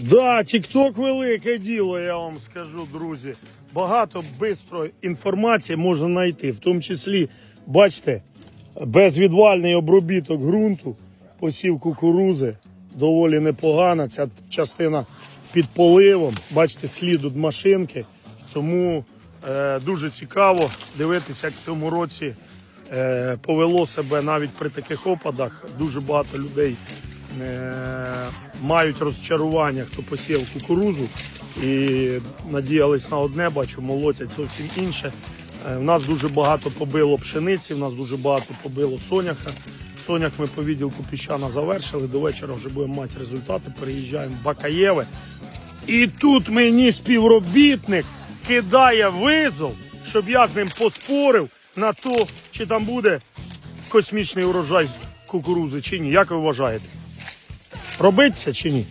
Да, TikTok велике діло, я вам скажу, друзі. Багато бистро інформації можна знайти, в тому числі, бачите, безвідвальний обробіток ґрунту, посів кукурузи доволі непогана. Ця частина під поливом, бачите, слід від машинки. Тому е, дуже цікаво дивитися, як в цьому році е, повело себе навіть при таких опадах. Дуже багато людей мають розчарування, хто посіяв кукурузу і надіялись на одне, бачу, молотять зовсім інше. Е, В нас дуже багато побило пшениці, в нас дуже багато побило соняха. Сонях ми по відділку піщана завершили. До вечора вже будемо мати результати. Переїжджаємо в Бакаєве. І тут мені співробітник кидає визов, щоб я з ним поспорив на то, чи там буде космічний урожай кукурузи чи ні. Як ви вважаєте? Робиться чи ні?